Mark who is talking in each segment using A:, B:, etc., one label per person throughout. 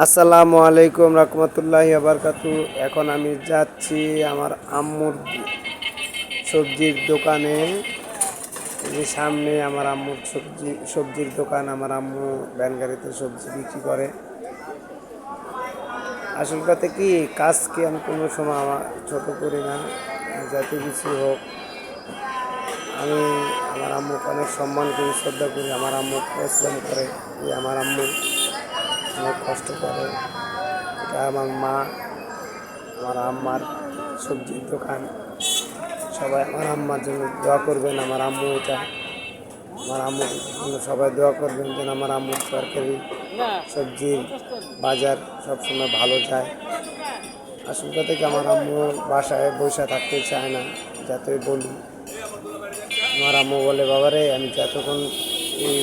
A: আসসালামু আলাইকুম রহমতুল্লাহ আবরকাতু এখন আমি যাচ্ছি আমার আম্মুর সবজির দোকানে। যে সামনে আমার আম্মুর সবজি, সবজির দোকান, আমার আম্মু ভ্যান গাড়িতে সবজি বিক্রি করে। আসল কথা কি, কাজকে আমি কোনো সময় আমার ছোট করি না, যাতে কিছু হোক। আমি আমার আম্মুকে অনেক সম্মান করি, শ্রদ্ধা করি, আমার আম্মু পরিশ্রম করে আমার আম্মু অনেক কষ্ট করে। এটা আমার মা, আমার আম্মার সবজির দোকান। সবাই আমার আম্মার জন্য দোয়া করবেন, আমার আম্মু এটা, আমার আম্মুর জন্য সবাই দোয়া করবেন যেন আমার আম্মুর তরকারি, সবজির বাজার সবসময় ভালো যায়। আসল কথা কি, আমার আম্মু বাসায় বসে থাকতে চায় না যাতে বলি আমার আম্মু বলে, বাবারে, আমি যতক্ষণ এই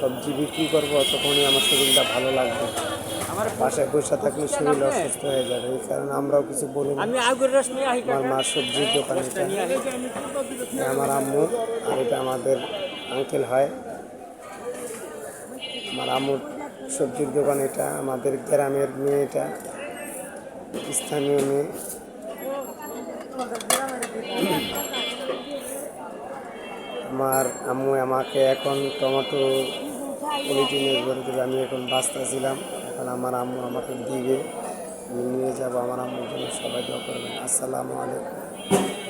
A: সবজি বিক্রি করব তখনই আমার শরীরটা ভালো লাগবে। বাসায় বসে থাকলে শরীর অসুস্থ হয়ে যাবে এই কারণে আমরাও কিছু বলি না আমার মার সবজির দোকান আমার আম্মু আর এটা আমাদের আঙ্কেল হয়। আমার আম্মুর সবজির দোকান এটা আমাদের গ্রামের মেয়ে এটা স্থানীয় মেয়ে। আমার আম্মু আমাকে এখন টমেটো ঘরে দেবে আমি এখন বাস্তা বাঁচতেছিলাম এখন আমার আম্মু আমাকে দিবে, আমি নিয়ে যাব, আমার আম্মুর জন্য সবাই দোয়া করবেন। আসসালামু আলাইকুম।